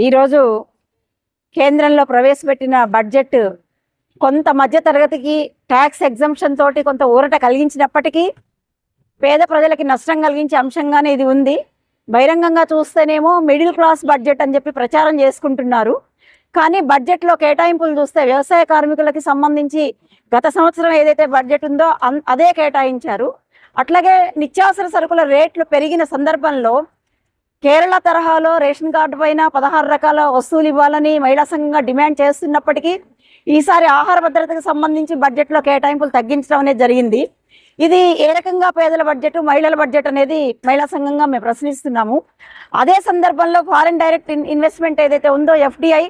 ఈరోజు కేంద్రంలో ప్రవేశపెట్టిన బడ్జెట్ కొంత మధ్య తరగతికి ట్యాక్స్ ఎగ్జంప్షన్ తోటి కొంత ఊరట కలిగించినప్పటికీ పేద ప్రజలకి నష్టం కలిగించే అంశంగానే ఇది ఉంది. బహిరంగంగా చూస్తేనేమో మిడిల్ క్లాస్ బడ్జెట్ అని చెప్పి ప్రచారం చేసుకుంటున్నారు. కానీ బడ్జెట్లో కేటాయింపులు చూస్తే వ్యవసాయ కార్మికులకి సంబంధించి గత సంవత్సరం ఏదైతే బడ్జెట్ ఉందో అన్- అదే కేటాయించారు. అట్లాగే నిత్యావసర సరుకుల రేట్లు పెరిగిన సందర్భంలో కేరళ తరహాలో రేషన్ కార్డు పైన పదహారు రకాల వస్తువులు ఇవ్వాలని మహిళా సంఘంగా డిమాండ్ చేస్తున్నప్పటికీ ఈసారి ఆహార భద్రతకు సంబంధించి బడ్జెట్లో కేటాయింపులు తగ్గించడం అనేది జరిగింది. ఇది ఏ రకంగా పేదల బడ్జెట్ మహిళల బడ్జెట్ అనేది మహిళా సంఘంగా మేము ప్రశ్నిస్తున్నాము. అదే సందర్భంలో ఫారిన్ డైరెక్ట్ ఇన్వెస్ట్మెంట్ ఏదైతే ఉందో ఎఫ్డిఐ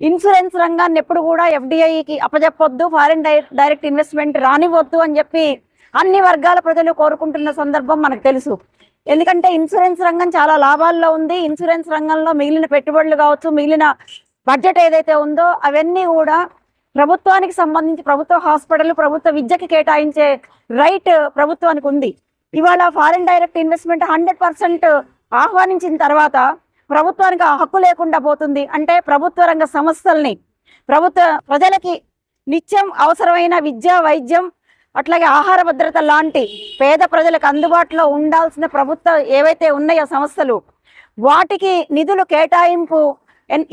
ఇన్సూరెన్స్ రంగాన్ని ఎప్పుడు కూడా ఎఫ్డిఐకి అప్పజెప్పొద్దు ఫారిన్ డైరెక్ట్ ఇన్వెస్ట్మెంట్ రానివ్వద్దు అని చెప్పి అన్ని వర్గాల ప్రజలు కోరుకుంటున్న సందర్భం మనకు తెలుసు. ఎందుకంటే ఇన్సూరెన్స్ రంగం చాలా లాభాల్లో ఉంది. ఇన్సూరెన్స్ రంగంలో మిగిలిన పెట్టుబడులు కావచ్చు మిగిలిన బడ్జెట్ ఏదైతే ఉందో అవన్నీ కూడా ప్రభుత్వానికి సంబంధించి ప్రభుత్వ హాస్పిటల్ ప్రభుత్వ విద్యకి కేటాయించే రైట్ ప్రభుత్వానికి ఉంది. ఇవాళ foreign direct investment hundred percent ఆహ్వానించిన తర్వాత ప్రభుత్వానికి ఆ హక్కు లేకుండా పోతుంది. అంటే ప్రభుత్వ రంగ సంస్థల్ని ప్రభుత్వ ప్రజలకి నిత్యం అవసరమైన విద్య వైద్యం అట్లాగే ఆహార భద్రత లాంటి పేద ప్రజలకు అందుబాటులో ఉండాల్సిన ప్రభుత్వ ఏవైతే ఉన్నాయో సంస్థలు వాటికి నిధులు కేటాయింపు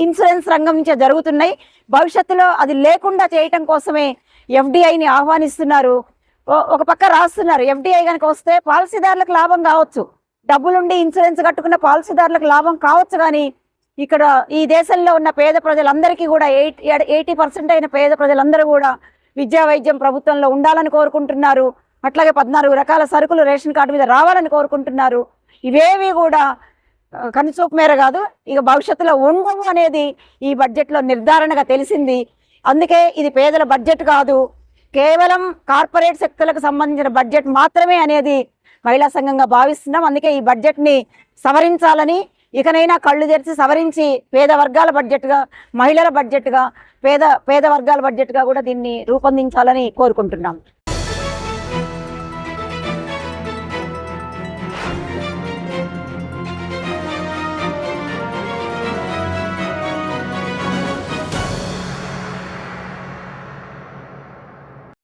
ఇన్సూరెన్స్ రంగం నుంచే జరుగుతున్నాయి. భవిష్యత్తులో అది లేకుండా చేయటం కోసమే ఎఫ్డిఐని ఆహ్వానిస్తున్నారు. ఒక పక్క రాస్తున్నారు. ఎఫ్డిఐ కనుక వస్తే పాలసీదారులకు లాభం కావచ్చు. డబ్బులుండి ఇన్సూరెన్స్ కట్టుకున్న పాలసీదారులకు లాభం కావచ్చు కానీ ఇక్కడ ఈ దేశంలో ఉన్న పేద ప్రజలందరికీ కూడా ఎయిట్ ఎయిటీ పర్సెంట్ అయిన పేద ప్రజలందరూ కూడా విద్యా వైద్యం ప్రభుత్వంలో ఉండాలని కోరుకుంటున్నారు. అట్లాగే పద్నాలుగు రకాల సరుకులు రేషన్ కార్డు మీద రావాలని కోరుకుంటున్నారు. ఇవేవి కూడా కనుసూపు కనుచూపు మేర కాదు ఇక భవిష్యత్తులో ఉండవు అనేది ఈ బడ్జెట్లో నిర్ధారణగా తెలిసింది. అందుకే ఇది పేదల బడ్జెట్ కాదు. కేవలం కార్పొరేట్ శక్తులకు సంబంధించిన బడ్జెట్ మాత్రమే అనేది మహిళా సంఘంగా భావిస్తున్నాం. అందుకే ఈ బడ్జెట్ని సవరించాలని ఇకనైనా కళ్ళు తెరిచి సవరించి పేద వర్గాల బడ్జెట్గా మహిళల బడ్జెట్గా పేద పేద వర్గాల బడ్జెట్గా కూడా దీన్ని రూపొందించాలని కోరుకుంటున్నాం